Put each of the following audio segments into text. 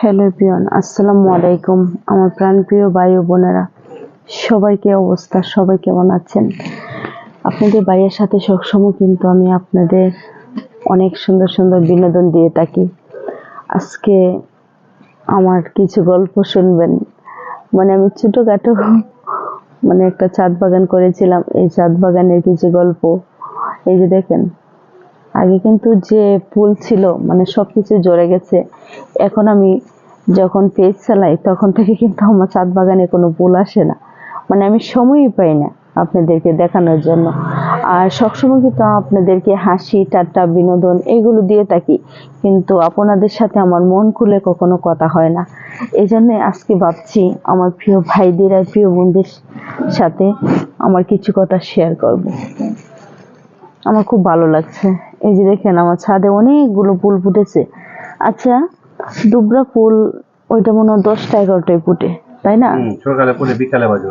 Hello peon আসসালামু আলাইকুম আমার প্রাণপ্রিয় ভাই ও বোনেরা। সবাইকে অবস্থা? সবাই কেমন আছেন? আপনাদের ভাইয়ের সাথে সবসময় কিন্তু আমি আপনাদের অনেক সুন্দর সুন্দর বিনোদন দিয়ে থাকি। আজকে আমার কিছু গল্প শুনবেন। মানে আমি ছোটোখাটো মানে একটা চাঁদ বাগান করেছিলাম। এই চাঁদ বাগানের কিছু গল্প। এই যে দেখেন আগে কিন্তু যে ফুল ছিল মানে সবকিছু জড়ে গেছে, এখন আমি যখন পেজ চালাই তখন থেকে কিন্তু আমার চাঁদ বাগানে কোনো ফুল আসে না। মানে আমি সময়ই পাই না আপনাদেরকে দেখানোর জন্য। আর সবসময় কিন্তু আপনাদেরকে হাসি ঠাট্টা বিনোদন এগুলো দিয়ে থাকি, কিন্তু আপনাদের সাথে আমার মন খুলে কখনো কথা হয় না। এই জন্যে আজকে ভাবছি আমার প্রিয় ভাইদের আর প্রিয় বোনদের সাথে আমার কিছু কথা শেয়ার করব। আমার খুব ভালো লাগছে। এই যে দেখেন আমার ছাদে অনেকগুলো ফুল ফুটেছে। আচ্ছা দুবরা ফুল ওইটা মনে হয় দশটা এগারোটায় ফুটে তাই না? সকালে বিকালে বাজে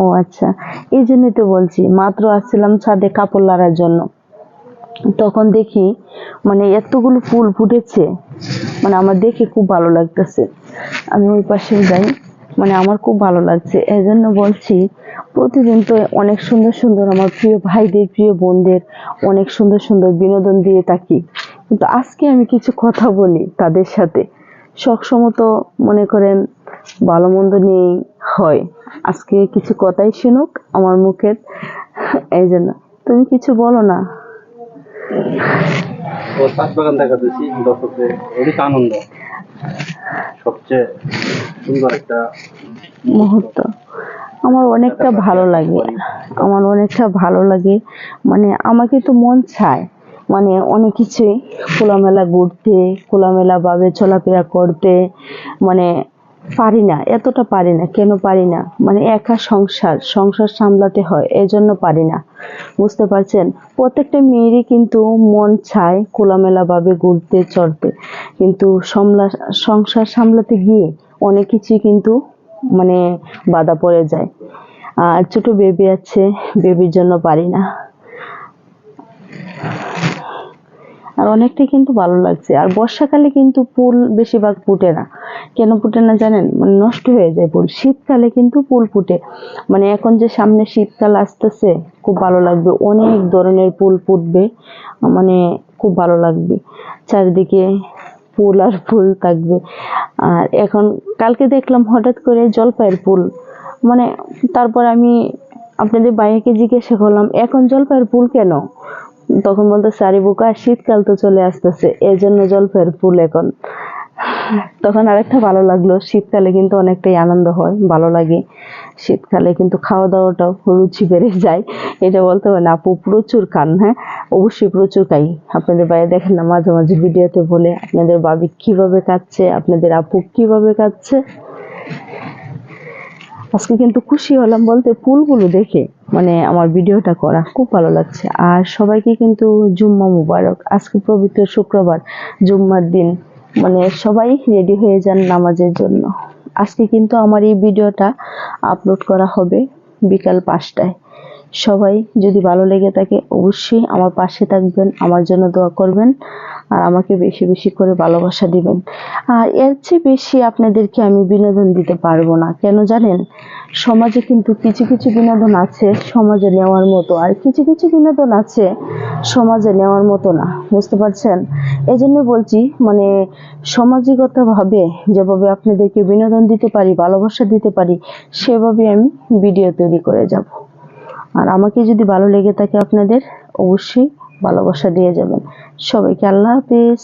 ও আচ্ছা এই জন্যই তো বলছি মাত্র আসছিলাম ছাদে কাপড় লাড়ার জন্য। তখন দেখি মানে এতগুলো ফুল ফুটেছে মানে আমার দেখে খুব ভালো লাগতেছে। আমি ওই পাশে যাই। মানে আমার খুব ভালো লাগছে। এই জন্য বলছি, প্রতিদিন তো অনেক সুন্দর সুন্দর আমার প্রিয় ভাইদের, প্রিয় বোনদের অনেক সুন্দর সুন্দর বিনোদন দিয়ে থাকি। কিন্তু আজকে আমি কিছু কথা বলি তাদের সাথে। সবসময় তো মনে করেন ভালো মন্দ নিয়েই হয়। আজকে কিছু কথাই শুনুক আমার মুখের। এই জন্য তুমি কিছু বলো না। দর্শকদের, অধিক আনন্দ। সবচেয়ে সুন্দর একটা মুহূর্ত। আমার অনেকটা ভালো লাগে। আমার অনেকটা ভালো লাগে। মানে আমাকে তো মন চায়। মানে অনেক কিছুই। খোলামেলা ঘুরতে খোলামেলা ভাবে চলাফেরা করতে। মানে পারি না এতটা পারি না। কেন পারি না? মানে একা সংসার সংসার সামলাতে হয় এজন্য পারি না। বুঝতে পারছেন? প্রত্যেকটা মেয়েরই কিন্তু মন চায় খোলামেলা ভাবে ঘুরতে চড়তে কিন্তু সমলা, সংসার সামলাতে গিয়ে অনেক কিছুই কিন্তু মানে বাধা পড়ে যায়। আর ছোট বেবি আছে, বেবির জন্য পারি না। আর অনেকটাই কিন্তু ভালো লাগছে। আর বর্ষাকালে কিন্তু ফুল বেশিরভাগ ফুটে না। কেন ফুটে না জানেন? মানে নষ্ট হয়ে যায় ফুল। শীতকালে কিন্তু ফুল ফুটে। মানে এখন যে সামনে শীতকাল আসতেছে, খুব ভালো লাগবে। অনেক ধরনের ফুল ফুটবে। মানে খুব ভালো লাগবে। চারিদিকে ফুল আর ফুল থাকবে। আর এখন কালকে দেখলাম হঠাৎ করে জলপাইয়ের পুল মানে তারপর আমি আপনাদের বাইকে জিজ্ঞাসা করলাম, এখন জলপাইয়ের পুল কেন? তখন বলতো সারি বোকা, শীতকাল তো চলে আসতেছে এই জন্য জলপাইয়ের পুল এখন। তখন আরেকটা ভালো লাগল, শীতকালে কিন্তু অনেকটাই আনন্দ হয়, ভালো লাগে। শীতকালে কিন্তু খাওয়া দাওয়াটাও রুচি বেড়ে যায়। এটা বলতে হবে না আপু প্রচুর খান হ্যাঁ? অবশ্যই প্রচুর খাই। আপনাদের বাইরে দেখেন না, মাঝে মাঝে ভিডিওতে বলে আপনাদের বাবি কীভাবে কাচ্ছে, আপনাদের আপু কীভাবে কাচ্ছে। আজকে কিন্তু খুশি হলাম বলতে ফুলগুলো দেখে মানে আমার ভিডিওটা করা খুব ভালো লাগছে। আর সবাইকে কিন্তু জুম্মা মুবারক। আজকে পবিত্র শুক্রবার, জুম্মার দিন। মানে সবাই রেডি হয়ে যান নামাজের জন্য। আজকে কিন্তু আমার এই ভিডিওটা আপলোড করা হবে বিকাল পাঁচটায়। সবাই যদি ভালো লেগে থাকে, অবশ্যই আমার পাশে থাকবেন, আমার জন্য দোয়া করবেন, আর আমাকে বেশি বেশি করে ভালোবাসা দিবেন। আর এর চেয়ে বেশি আপনাদেরকে আমি বিনোদন দিতে পারব না। কেন জানেন? সমাজে কিন্তু কিছু কিছু বিনোদন আছে সমাজে নেওয়ার মতো, আর কিছু কিছু বিনোদন আছে সমাজে নেওয়ার মতো না। বুঝতে পারছেন? এই জন্য বলছি মানে সামাজিকতাভাবে যেভাবে আপনাদেরকে বিনোদন দিতে পারি, ভালোবাসা দিতে পারি, সেভাবে আমি ভিডিও তৈরি করে যাব। আর আমাকে যদি ভালো লেগে থাকে আপনাদের অবশ্যই ভালোবাসা দিয়ে যাবেন। সবাইকে আল্লাহ হাফেজ।